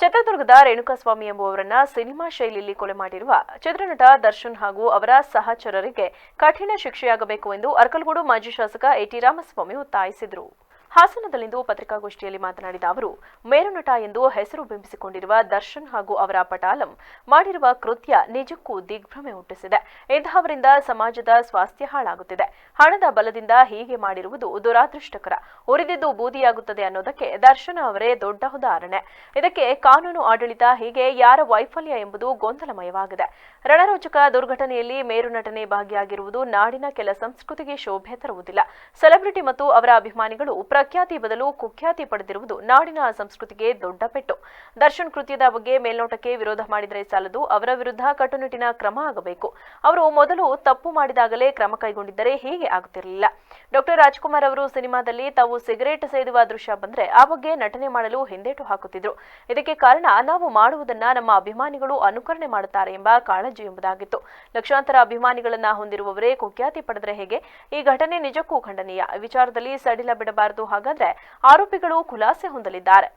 ಚಿತ್ರದುರ್ಗದ ರೇಣುಕಾಸ್ವಾಮಿ ಎಂಬುವವರನ್ನ ಸಿನಿಮಾ ಶೈಲಿಯಲ್ಲಿ ಕೊಲೆ ಮಾಡಿರುವ ಚಿತ್ರನಟ ದರ್ಶನ್ ಹಾಗೂ ಅವರ ಸಹಚರರಿಗೆ ಕಠಿಣ ಶಿಕ್ಷೆಯಾಗಬೇಕು ಎಂದು ಅರ್ಕಲಗೂಡು ಮಾಜಿ ಶಾಸಕ ಎಟಿ ರಾಮಸ್ವಾಮಿ ಒತ್ತಾಯಿಸಿದರು. ಹಾಸನದಲ್ಲಿಂದು ಪತ್ರಿಕಾಗೋಷ್ಠಿಯಲ್ಲಿ ಮಾತನಾಡಿದ ಅವರು, ಮೇರುನಟ ಎಂದು ಹೆಸರು ಬಿಂಬಿಸಿಕೊಂಡಿರುವ ದರ್ಶನ್ ಹಾಗೂ ಅವರ ಪಟಾಲಂ ಮಾಡಿರುವ ಕೃತ್ಯ ನಿಜಕ್ಕೂ ದಿಗ್ಭ್ರಮೆ ಹುಟ್ಟಿಸಿದೆ. ಇಂತಹವರಿಂದ ಸಮಾಜದ ಸ್ವಾಸ್ಥ್ಯ ಹಾಳಾಗುತ್ತಿದೆ. ಹಣದ ಬಲದಿಂದ ಹೀಗೆ ಮಾಡಿರುವುದು ದುರಾದೃಷ್ಟಕರ. ಉರಿದಿದ್ದು ಬೂದಿಯಾಗುತ್ತದೆ ಅನ್ನೋದಕ್ಕೆ ದರ್ಶನ್ ಅವರೇ ದೊಡ್ಡ ಉದಾಹರಣೆ. ಇದಕ್ಕೆ ಕಾನೂನು ಆಡಳಿತ ಹೀಗೆ ಯಾರ ವೈಫಲ್ಯ ಎಂಬುದು ಗೊಂದಲಮಯವಾಗಿದೆ. ರಣರೋಚಕ ದುರ್ಘಟನೆಯಲ್ಲಿ ಮೇರು ನಟನೆ ಭಾಗಿಯಾಗಿರುವುದು ನಾಡಿನ ಕೆಲ ಸಂಸ್ಕೃತಿಗೆ ಶೋಭೆ ತರುವುದಿಲ್ಲ. ಸೆಲೆಬ್ರಿಟಿ ಮತ್ತು ಅವರ ಅಭಿಮಾನಿಗಳು ಪ್ರಖ್ಯಾತಿ ಬದಲು ಕುಖ್ಯಾತಿ ಪಡೆದಿರುವುದು ನಾಡಿನ ಸಂಸ್ಕೃತಿಗೆ ದೊಡ್ಡ ಪೆಟ್ಟು. ದರ್ಶನ್ ಕೃತ್ಯದ ಬಗ್ಗೆ ಮೇಲ್ನೋಟಕ್ಕೆ ವಿರೋಧ ಮಾಡಿದರೆ ಸಾಲದು, ಅವರ ವಿರುದ್ಧ ಕಟ್ಟುನಿಟ್ಟಿನ ಕ್ರಮ ಆಗಬೇಕು. ಅವರು ಮೊದಲು ತಪ್ಪು ಮಾಡಿದಾಗಲೇ ಕ್ರಮ ಕೈಗೊಂಡಿದ್ದರೆ ಹೀಗೆ ಆಗುತ್ತಿರಲಿಲ್ಲ. ಡಾಕ್ಟರ್ ರಾಜ್ಕುಮಾರ್ ಅವರು ಸಿನಿಮಾದಲ್ಲಿ ತಾವು ಸಿಗರೇಟ್ ಸೇದುವ ದೃಶ್ಯ ಬಂದ್ರೆ ಆ ಬಗ್ಗೆ ನಟನೆ ಮಾಡಲು ಹಿಂದೇಟು ಹಾಕುತ್ತಿದ್ರು. ಇದಕ್ಕೆ ಕಾರಣ ನಾವು ಮಾಡುವುದನ್ನ ನಮ್ಮ ಅಭಿಮಾನಿಗಳು ಅನುಕರಣೆ ಮಾಡುತ್ತಾರೆ ಎಂಬ ಕಾಳಜಿ ಎಂಬುದಾಗಿತ್ತು. ಲಕ್ಷಾಂತರ ಅಭಿಮಾನಿಗಳನ್ನ ಹೊಂದಿರುವವರೇ ಕುಖ್ಯಾತಿ ಪಡೆದರೆ ಹೇಗೆ? ಈ ಘಟನೆ ನಿಜಕ್ಕೂ ಖಂಡನೀಯ. ವಿಚಾರದಲ್ಲಿ ಸಡಿಲ ಬಿಡಬಾರದು. ಹಾಗಾದ್ರೆ ಆರೋಪಿಗಳು ಖುಲಾಸೆ ಹೊಂದಲಿದ್ದಾರೆ.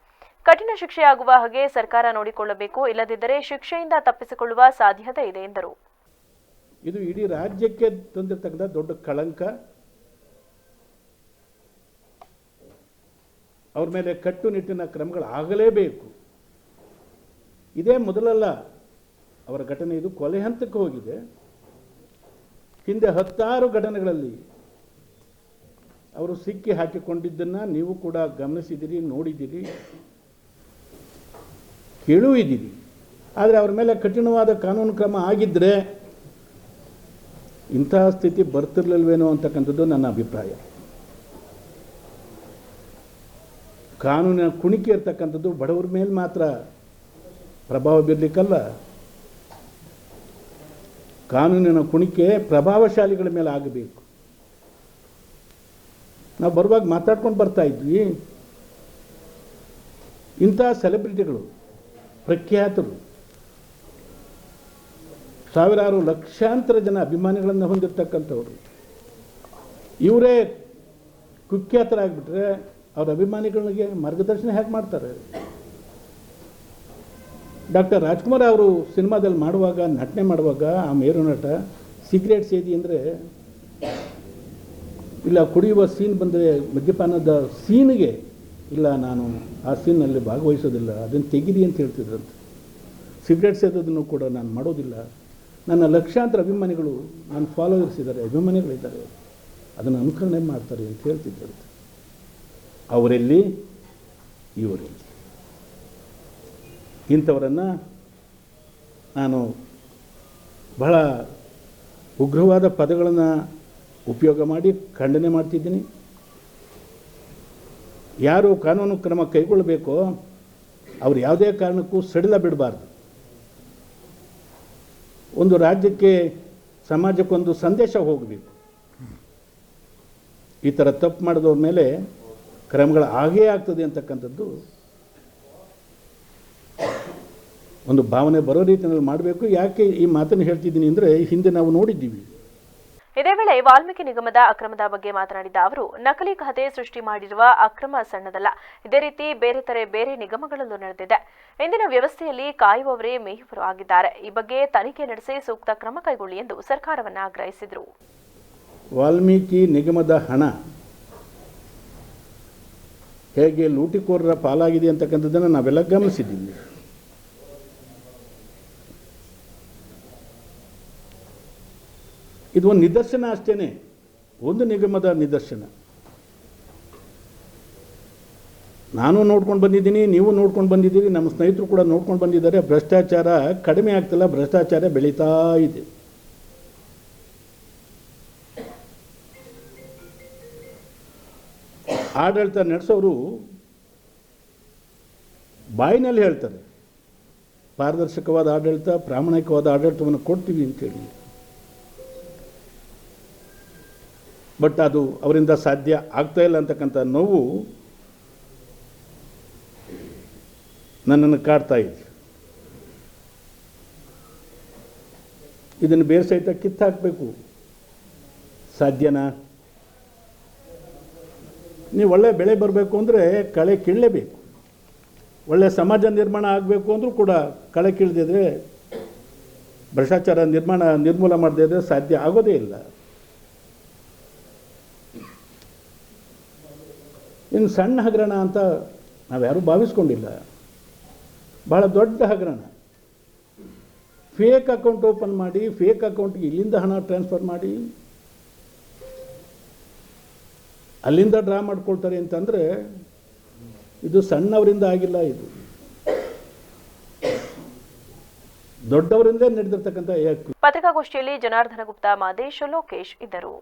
ಕಠಿಣ ಶಿಕ್ಷೆಯಾಗುವ ಹಾಗೆ ಸರ್ಕಾರ ನೋಡಿಕೊಳ್ಳಬೇಕು, ಇಲ್ಲದಿದ್ದರೆ ಶಿಕ್ಷೆಯಿಂದ ತಪ್ಪಿಸಿಕೊಳ್ಳುವ ಸಾಧ್ಯತೆ ಇದೆ, ಎಂದರು. ಇದು ಇಡೀ ರಾಜ್ಯಕ್ಕೆ ತಂದಿರತಕ್ಕಂಥ ದೊಡ್ಡ ಕಳಂಕ. ಅವ್ರ ಮೇಲೆ ಕಟ್ಟುನಿಟ್ಟಿನ ಕ್ರಮಗಳು ಆಗಲೇಬೇಕು ಇದೇ ಮೊದಲಲ್ಲ ಅವರ ಘಟನೆ, ಇದು ಕೊಲೆ ಹಂತಕ್ಕೆ ಹೋಗಿದೆ. ಹಿಂದೆ ಹತ್ತಾರು ಘಟನೆಗಳಲ್ಲಿ ಅವರು ಸಿಕ್ಕಿ ಹಾಕಿಕೊಂಡಿದ್ದನ್ನು ನೀವು ಕೂಡ ಗಮನಿಸಿದ್ದೀರಿ ನೋಡಿದ್ದೀರಿ ಕೇಳುವಿದ್ದೀರಿ ಆದರೆ ಅವ್ರ ಮೇಲೆ ಕಠಿಣವಾದ ಕಾನೂನು ಕ್ರಮ ಆಗಿದ್ದರೆ ಇಂತಹ ಸ್ಥಿತಿ ಬರ್ತಿರ್ಲಿಲ್ವೇನೋ ಅಂತಕ್ಕಂಥದ್ದು ನನ್ನ ಅಭಿಪ್ರಾಯ. ಕಾನೂನಿನ ಕುಣಿಕೆ ಇರ್ತಕ್ಕಂಥದ್ದು ಬಡವರ ಮೇಲೆ ಮಾತ್ರ ಪ್ರಭಾವ ಬೀರಲಿಕ್ಕಲ್ಲ. ಕಾನೂನಿನ ಕುಣಿಕೆ ಪ್ರಭಾವಶಾಲಿಗಳ ಮೇಲೆ ಆಗಬೇಕು. ನಾವು ಬರುವಾಗ ಮಾತಾಡ್ಕೊಂಡು ಬರ್ತಾ ಇದ್ವಿ. ಇಂಥ ಸೆಲೆಬ್ರಿಟಿಗಳು, ಪ್ರಖ್ಯಾತರು, ಸಾವಿರಾರು ಲಕ್ಷಾಂತರ ಜನ ಅಭಿಮಾನಿಗಳನ್ನು ಹೊಂದಿರತಕ್ಕಂಥವ್ರು, ಇವರೇ ಕುಖ್ಯಾತರಾಗ್ಬಿಟ್ರೆ ಅವ್ರ ಅಭಿಮಾನಿಗಳಿಗೆ ಮಾರ್ಗದರ್ಶನ ಹೇಗೆ ಮಾಡ್ತಾರೆ? ಡಾಕ್ಟರ್ ರಾಜ್ಕುಮಾರ್ ಅವರು ಸಿನಿಮಾದಲ್ಲಿ ಮಾಡುವಾಗ, ನಟನೆ ಮಾಡುವಾಗ ಆ ಮೇರು ನಟ ಸಿಗರೇಟ್ ಸೇದಿ ಅಂದರೆ ಇಲ್ಲ, ಕುಡಿಯುವ ಸೀನ್ ಬಂದರೆ ಮದ್ಯಪಾನದ ಸೀನ್ಗೆ, ಇಲ್ಲ, ನಾನು ಆ ಸೀನಲ್ಲಿ ಭಾಗವಹಿಸೋದಿಲ್ಲ, ಅದನ್ನು ತೆಗೀರಿ ಅಂತ ಹೇಳ್ತಿದ್ರಂತೆ. ಸಿಗರೇಟ್ ಸೇದೋದನ್ನು ಕೂಡ ನಾನು ಮಾಡೋದಿಲ್ಲ. ನನ್ನ ಲಕ್ಷಾಂತರ ಅಭಿಮಾನಿಗಳು, ನಾನು ಫಾಲೋವರ್ಸ್ ಇದ್ದಾರೆ, ಅಭಿಮಾನಿಗಳಿದ್ದಾರೆ, ಅದನ್ನು ಅನುಕರಣೆ ಮಾಡ್ತಾರೆ ಅಂತ ಹೇಳ್ತಿದ್ದಂತೆ ಅವರೆಲ್ಲಿ? ಇವರೆಲ್ಲಿ? ಇಂಥವರನ್ನು ನಾನು ಬಹಳ ಉಗ್ರವಾದ ಪದಗಳನ್ನು ಉಪಯೋಗ ಮಾಡಿ ಖಂಡನೆ ಮಾಡ್ತಿದ್ದೀನಿ. ಯಾರು ಕಾನೂನು ಕ್ರಮ ಕೈಗೊಳ್ಳಬೇಕೋ ಅವ್ರು ಯಾವುದೇ ಕಾರಣಕ್ಕೂ ಸಡಿಲ ಬಿಡಬಾರ್ದು. ಒಂದು ರಾಜ್ಯಕ್ಕೆ ಸಮಾಜಕ್ಕೊಂದು ಸಂದೇಶ ಹೋಗಬೇಕು. ಈ ಥರ ತಪ್ಪು ಮಾಡಿದವ್ರ ಮೇಲೆ ಕ್ರಮಗಳು ಆಗೇ ಆಗ್ತದೆ ಅಂತಕ್ಕಂಥದ್ದು ಒಂದು ಭಾವನೆ ಬರೋ ರೀತಿಯಲ್ಲಿ ಮಾಡಬೇಕು. ಯಾಕೆ ಈ ಮಾತನ್ನು ಹೇಳ್ತಿದ್ದೀನಿ ಅಂದರೆ ಹಿಂದೆ ನಾವು ನೋಡಿದ್ದೀವಿ. ಇದೇ ವೇಳೆ ವಾಲ್ಮೀಕಿ ನಿಗಮದ ಅಕ್ರಮದ ಬಗ್ಗೆ ಮಾತನಾಡಿದ ಅವರು, ನಕಲಿ ಖಾತೆ ಸೃಷ್ಟಿ ಮಾಡಿರುವ ಅಕ್ರಮ ಸಣ್ಣದಲ್ಲ. ಇದೇ ರೀತಿ ಬೇರೆ ತರ ಬೇರೆ ನಿಗಮಗಳಲ್ಲೂ ನಡೆದಿದೆ. ಇಂದಿನ ವ್ಯವಸ್ಥೆಯಲ್ಲಿ ಕಾಯುವವರೇ ಮೇಯುವರು ಆಗಿದ್ದಾರೆ. ಈ ಬಗ್ಗೆ ತನಿಖೆ ನಡೆಸಿ ಸೂಕ್ತ ಕ್ರಮ ಕೈಗೊಳ್ಳಿ ಎಂದು ಸರ್ಕಾರವನ್ನು ಆಗ್ರಹಿಸಿದರು. ವಾಲ್ಮೀಕಿ ನಿಗಮದ ಹಣ ಹೇಗೆ ಲೂಟಿಕೋರರ ಪಾಲಾಗಿದೆ ಅಂತಕ್ಕಂಥದ್ದನ್ನು ನಾವೆಲ್ಲ ಗಮನಿಸಿದ್ದೀವಿ. ಇದು ಒಂದು ನಿದರ್ಶನ ಅಷ್ಟೇ ಒಂದು ನಿಗಮದ ನಿದರ್ಶನ. ನಾನು ನೋಡ್ಕೊಂಡು ಬಂದಿದ್ದೀನಿ, ನೀವು ನೋಡ್ಕೊಂಡು ಬಂದಿದ್ದೀರಿ, ನಮ್ಮ ಸ್ನೇಹಿತರು ಕೂಡ ನೋಡ್ಕೊಂಡು ಬಂದಿದ್ದಾರೆ. ಭ್ರಷ್ಟಾಚಾರ ಕಡಿಮೆ ಆಗ್ತಿಲ್ಲ, ಭ್ರಷ್ಟಾಚಾರ ಬೆಳೀತಾ ಇದೆ. ಆಡಳಿತ ನಡೆಸೋರು ಬಾಯಿನಲ್ಲಿ ಹೇಳ್ತಾರೆ. ಪಾರದರ್ಶಕವಾದ ಆಡಳಿತ, ಪ್ರಾಮಾಣಿಕವಾದ ಆಡಳಿತವನ್ನು ಕೊಡ್ತೀವಿ ಅಂತೇಳಿ ಬಟ್ ಅದು ಅವರಿಂದ ಸಾಧ್ಯ ಆಗ್ತಾ ಇಲ್ಲ ಅಂತಕ್ಕಂಥ ನೋವು ನನ್ನನ್ನು ಕಾಡ್ತಾ ಇದೆ. ಇದನ್ನು ಬೇರೆ ಸಹಿತ ಕಿತ್ತಾಕಬೇಕು. ಸಾಧ್ಯನಾ? ನೀವು ಒಳ್ಳೆ ಬೆಳೆ ಬರಬೇಕು ಅಂದರೆ ಕಳೆ ಕೀಳಲೇಬೇಕು ಒಳ್ಳೆಯ ಸಮಾಜ ನಿರ್ಮಾಣ ಆಗಬೇಕು ಅಂದರೂ ಕೂಡ ಕಳೆ ಕೀಳದಿದ್ರೆ, ಭ್ರಷ್ಟಾಚಾರ ನಿರ್ಮಾಣ ನಿರ್ಮೂಲ ಮಾಡದೇ ಇದ್ದರೆ ಸಾಧ್ಯ ಆಗೋದೇ ಇಲ್ಲ. ಇನ್ನು ಸಣ್ಣ ಹಗರಣ ಅಂತ ನಾವ್ಯಾರೂ ಭಾವಿಸ್ಕೊಂಡಿಲ್ಲ. ಬಹಳ ದೊಡ್ಡ ಹಗರಣ. ಫೇಕ್ ಅಕೌಂಟ್ ಓಪನ್ ಮಾಡಿ ಫೇಕ್ ಅಕೌಂಟ್ಗೆ ಇಲ್ಲಿಂದ ಹಣ ಟ್ರಾನ್ಸ್ಫರ್ ಮಾಡಿ. ಅಲ್ಲಿಂದ ಡ್ರಾ ಮಾಡ್ಕೊಳ್ತಾರೆ ಅಂತಂದರೆ ಇದು ಸಣ್ಣವರಿಂದ ಆಗಿಲ್ಲ ಇದು. ದೊಡ್ಡವರಿಂದ ನಡೆದಿರ್ತಕ್ಕಂಥ ಪತ್ರಿಕಾಗೋಷ್ಠಿಯಲ್ಲಿ ಜನಾರ್ದನ ಗುಪ್ತಾ, ಮಾದೇಶ್ ಲೋಕೇಶ್ ಇದ್ದರು.